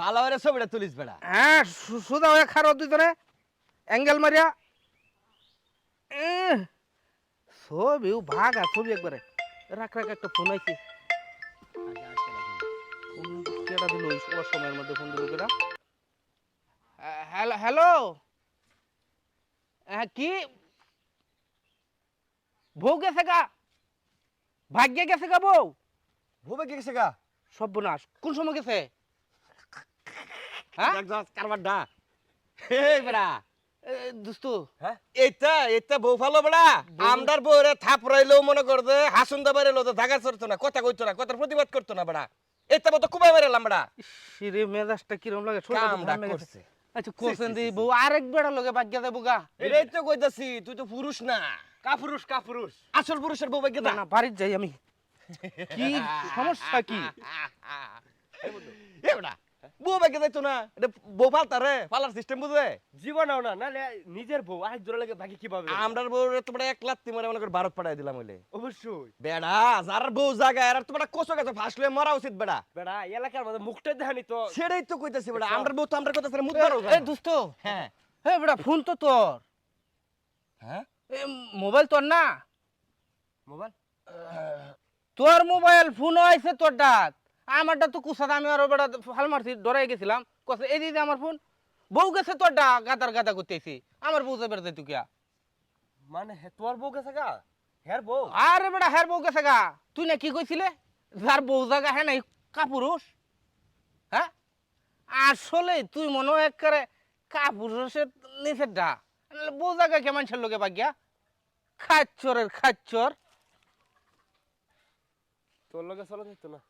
ভালো করে ছবিটা তুলিস বেড়া। হ্যাঁ সুদা হয়ে খারো দুজনে অ্যাঙ্গেল মারিয়া। ছবি ভাগা ছবি একবারে। রাখ রাখ একটা ফোন আইছি। কেটা দিল ওই সময়ের মধ্যে ফোন দিল কেটা হ্যালো হ্যালো। হ্যাঁ কি? বউ গেছে গা? ভাগ্যে গেছে গা বউ? ভুবে গেছে গা? সর্বনাশ। কোন সময় গেছে? হ্যাঁ? কারবার ডা এই বেড়া। এ, দুস্তু। হ্যাঁ? এইটা এইটা বউ ভালো বেড়া। আমদার বউরে থাপ রাইলেও মনে কর হাসুন দা বাইরে তো ধাগা চড়তো না কথা কইতো না কথার প্রতিবাদ করতো না বেড়া। এইটা মতো কুবাই মেরেলাম বেড়া। সিরে মেজাজটা কিরম লাগে? শরীরটা তো কামডা ঘামে গেছে। করছে। আচ্ছা কোসেন দি বউ আরেক বেড়া লগে বাগ্যা দেবো গা। এটাই তো কইতাছি তুই তো পুরুষ না। কাপুরুষ কাপুরুষ। আসল পুরুষের বউ না বাড়ির যাই আমি। কি সমস্যা কি? এ বেড়া বউ যাইতো না এটা বউ সিস্টেম বুঝে জীবনেও না নিজের বউ আরেক জোড়া লাগে বাকি কীভাবে আমরার বউরে তোমরা এক লাত্তি মারে মনে কর ভারত পাঠাই দিলাম হইলে। অবশ্যই। বেড়া যার বউ জায়গায় আর তোমরা কোসো গেছে ফাঁসলে মরা উচিত বেড়া। বেড়া এলাকার মধ্যে মুখটা দেখানি তো। সেটাই তো কইতাছি বেড়া আমরার বউ তো আমরা কইতাছি মুদ এ দোস্ত। হ্যাঁ। হে বেড়া ফোন তো তোর। হ্যাঁ? এ মোবাইল তোর না? মোবাইল তোর মোবাইল ফোন আইছে তোর ডাক। আমারটা তো কুসাদ আমি আর বেড়া ফাল মারছি ডরাই গেছিলাম। কসে এই দিদি আমার ফোন বউ গেছে তোর ডাক গাদার গাদা করতেছি আমার বউ যাবে তুই কিয়া? মানে হে তোর বউ গেছে গা? হের বউ? আরে বেটা হ্যার বউ গেছে গা। তুই না কি কইছিলে? যার বউ জাগা হ্যাঁ নাই কাপুরুষ। হ্যাঁ? আসলে তুই মনে হয় একেবারে কাপুরুষের নিচের ডা। বউ জায়গা কেমন ছিল লোকে বাগিয়া? খাচ্চরের খাচ্চর। তোর লগে চলো তো না?